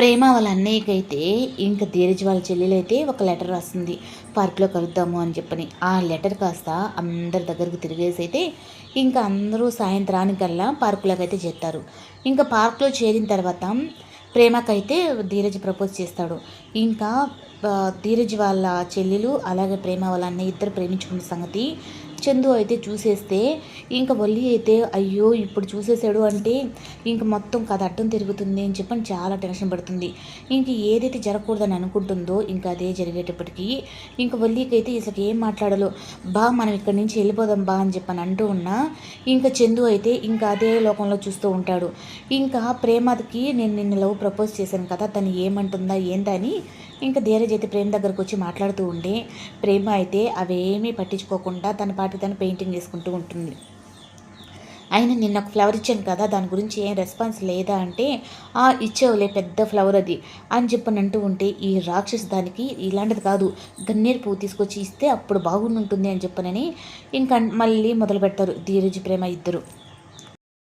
ప్రేమ వాళ్ళ అన్నయ్యకి అయితే ఇంకా ధీరజ్ వాళ్ళ చెల్లెలైతే ఒక లెటర్ రాస్తుంది పార్క్లో కలుద్దాము అని చెప్పని. ఆ లెటర్ కాస్త అందరి దగ్గరికి తిరిగేసి అయితే ఇంకా అందరూ సాయంత్రానికల్లా పార్కులోకి అయితే చేస్తారు ఇంకా పార్క్లో చేరిన తర్వాత ప్రేమకైతే ధీరజ్ ప్రపోజ్ చేస్తాడు. ఇంకా ధీరజ్ వాళ్ళ చెల్లెలు అలాగే ప్రేమ వాళ్ళ అన్నయ్య ఇద్దరు ప్రేమించుకున్న సంగతి చందు అయితే చూసేస్తే ఇంకా వల్లి అయితే అయ్యో ఇప్పుడు చూసేసాడు అంటే ఇంక మొత్తం కథ అడ్డం తిరుగుతుంది అని చెప్పని చాలా టెన్షన్ పడుతుంది. ఇంక ఏదైతే జరగకూడదని అనుకుంటుందో ఇంకా అదే జరిగేటప్పటికీ ఇంక వల్లికి అయితే అసలు ఏం మాట్లాడాలో బా మనం ఇక్కడి నుంచి వెళ్ళిపోదాం బా అని చెప్పని అంటూ ఉన్నా ఇంకా చందు అయితే ఇంకా అదే లోకంలో చూస్తూ ఉంటాడు. ఇంకా ప్రేమకి నేను నిన్న లవ్ ప్రపోజ్ చేశాను కదా తను ఏమంటుందా ఏందని ఇంకా ధీరజ్ అయితే ప్రేమ దగ్గరకు వచ్చి మాట్లాడుతూ ఉండే ప్రేమ అయితే అవేమీ పట్టించుకోకుండా తన పాటి తను పెయింటింగ్ వేసుకుంటూ ఉంటుంది. అయినా నిన్న ఒక ఫ్లవర్ ఇచ్చాను కదా దాని గురించి ఏం రెస్పాన్స్ లేదా అంటే ఆ ఇచ్చావులే పెద్ద ఫ్లవర్ అది అని చెప్పని అంటూ ఉంటే ఈ రాక్షసు దానికి ఇలాంటిది కాదు గన్నేరు పువ్వు తీసుకొచ్చి ఇస్తే అప్పుడు బాగుంటుంది అని చెప్పనని ఇంకా మళ్ళీ మొదలు పెడతారు ధీరజ్ ప్రేమ ఇద్దరు.